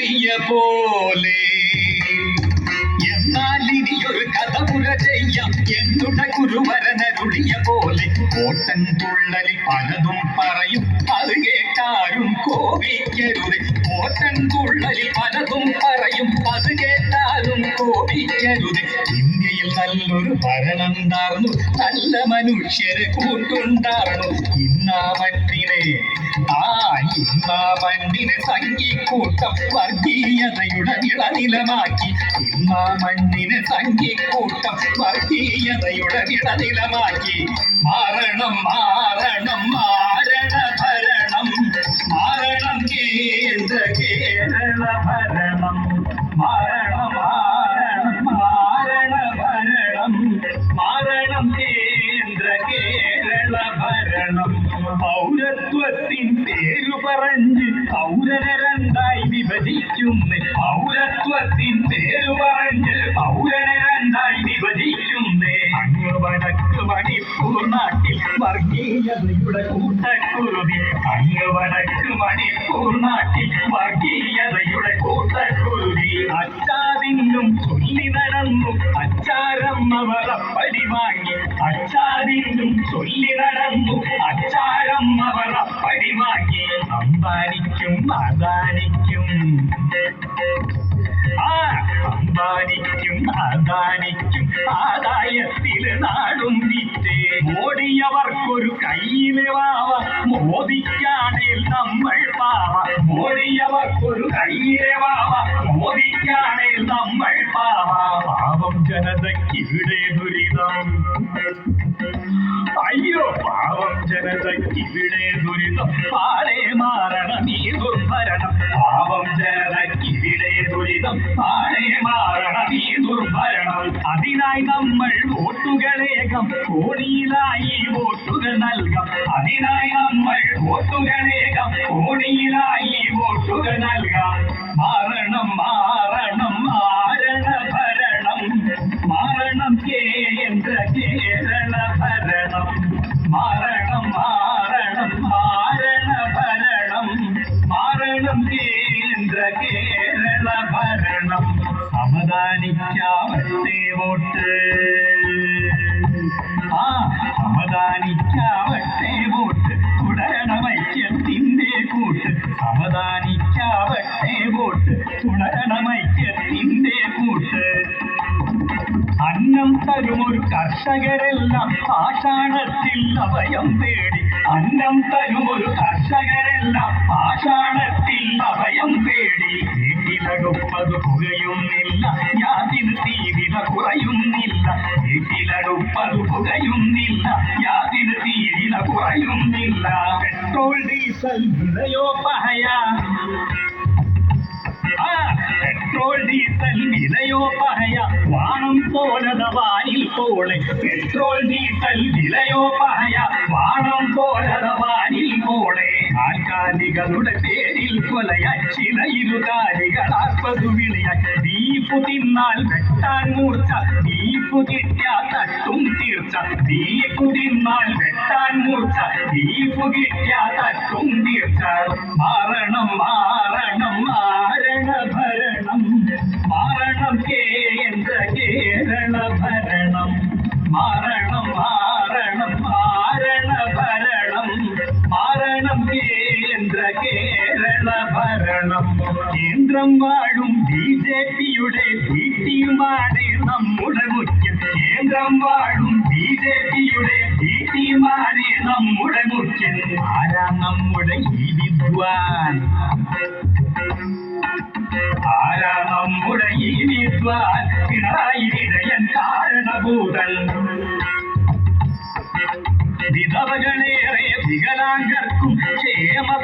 അരുളിയ പോലെ. എന്നാൽ ഇനിയൊരു കഥ പുര ചെയ്യാം. എന്നുട കുരുവരനരുളിയ പോലെ. കോട്ടൻ തുള്ളലിൽ പലതും പറയും. അത് കേട്ടാരും കോപിക്കരുത്. കോട്ടൻ തുള്ളലിൽ പലതും പറയും. അത് കേട്ടാലും കോപിക്കരുത്. ഇന്ത്യയിൽ നല്ലൊരു ഭരണം താർന്നു നല്ല മനുഷ്യരെ കൂട്ടുണ്ടാർന്നു. ഇന്നാ മണ്ണിനെ ആ ഇന്നാ മണ്ണിനെ സംഘിക്കൂട്ടം വർഗീയതയുടെ വിളനിലമാക്കി ഇന്നാ മണ്ണിനെ സംഘിക്കൂട്ടം വർഗീയതയുടെ വിളനിലമാക്കി പറഞ്ഞ് പൗരനെ രണ്ടായി വിഭജിക്കുന്ന. പൗരത്വത്തിൻ പേര് പറഞ്ഞ് പൗരനെ രണ്ടായി വിഭജിക്കുന്ന. അങ്ങ് വടക്ക് മണിപ്പൂർ നാട്ടിൽ വർഗീയതയുടെ കൂട്ടക്കുരുതി അങ്ങ് വടക്ക് മണിപ്പൂർ നാട്ടിൽ വർഗീയതയുടെ കൂട്ടക്കുരുതി അദാനിക്കും ആ അംബാനിക്കും അദാനിക്കും ആദായത്തിൽ നാടും വിറ്റ്. മോടിയവർക്കൊരു കയ്യിൽ വാവ. നമ്മൾ പാവ. മോടിയവർക്കൊരു കയ്യിലെ വാവ. നമ്മൾ പാവ. പാവം ജനതയ്ക്കിവിടെ ദുരിതം അയ്യോ പാവം ജനതയ്ക്കിവിടെ ദുരിതം. പാടെ മാറണം ഈ ദുർഭരണം. പാവം ജനതക്കിവിടെ ദുരിതം. പാടെ മാറണം ഈ ദുർഭരണം. അതിനായി നമ്മൾ വോട്ടുകളേകം കോടിയിലായി വോട്ടുകൾ നൽകാം. അതിനായി നമ്മൾ വോട്ടുകളേകം കോടിയിലായി വോട്ടുകൾ നൽകാം. സമദാനിക്കാവട്ടെ വോട്ട്. ആ സമദാനിക്കാവട്ടെ വോട്ട്. തുടരണം ഐക്യത്തിന്റെ കൂട്ട്. സമദാനിക്കാവട്ടെ വോട്ട്. തുടരണം കൂട്ട്. അന്നം തരുമൊരു കർഷകരെല്ലാം പാഷാണത്തിൽ അഭയം തേടി. അന്നം തരുമൊരു കർഷകരെല്ലാം പാഷാണത്തിൽ അഭയം തേടി. വീട്ടിലടുപ്പത് പുകയുന്നില്ല യാതിന് തീവില കുറയുന്നില്ല. വീട്ടിലടുപ്പത് പുകയുന്നില്ല. യാതിന് തീവില കുറയുന്നില്ല. പെട്രോൾ ഡീസൽ വിലയോ പഹയാ? ആ, പെട്രോൾ ഡീസൽ വിലയോ പഹയ? വാണം പോലത വാനിൽ പോളെ. പെട്രോൾ ഡീസൽ വിലയോ പഹയ? വാണം പോലത വാനിൽ പോളെ. ആൽക്കാലികളുടെ പേരിൽ കൊലയായി ചില ആസ്പതു വിളിയായി. ദീപു തിന്നാൽ വെട്ടാൻ മൂർച്ച ദീപു കിട്ടിയ തട്ടും തീർച്ച. ദീപു തിന്നാൽ വെട്ടാൻ മൂർച്ച ദീപു കിട്ടിയ തട്ടും തീർച്ച. മാറണം മാറണം മാരണ കേരള ഭരണം കേന്ദ്രം വാഴും ബി ജെ പിയുടെ ഭീതിയുമാണ് നമ്മുടെ മുഖ്യം. കേന്ദ്രം വാഴും ബി ജെ പിയുടെ ഭീതിയുമാണ് നമ്മുടെ മുഖ്യൻ ആരാ നമ്മുടെ ഈ വിദ്വാൻ? ആരാ നമ്മുടെ ഈ വിദ്വാൻ? പിണറായി വിജയൻ കാരണഭൂതൻ. വിധവകളേറെ വികലാംഗർക്കും ക്ഷേമ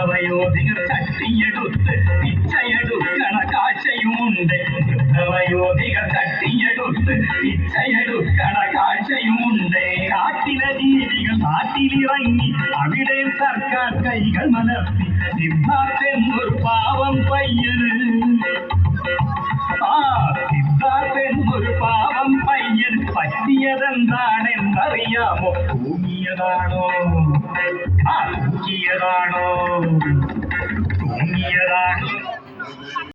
വൃദ്ധവയോധികർ തട്ടിയെടുത്ത് പിച്ചയെടുക്കണ കാഴ്ചയുമുണ്ട് വൃദ്ധവയോധികർ തട്ടിയെടുത്ത് പിച്ചയെടുക്കണ കാഴ്ചയുമുണ്ട് കാട്ടിലെ ജീവികൾ നാട്ടിലിറങ്ങി അവിടെ സർക്കാർ കൈകൾ മലർത്തി സിദ്ധാർത്ഥൻ ഒരു പാവം പയ്യന് ആ സിദ്ധാർത്ഥൻ ഒരു പാവം പയ്യൻ പറ്റിയതെന്താണെന്നറിയാമോ? തൂങ്ങിയതാണോ? ആ തൂങ്ങിയതാണോ? വലിയതാണ്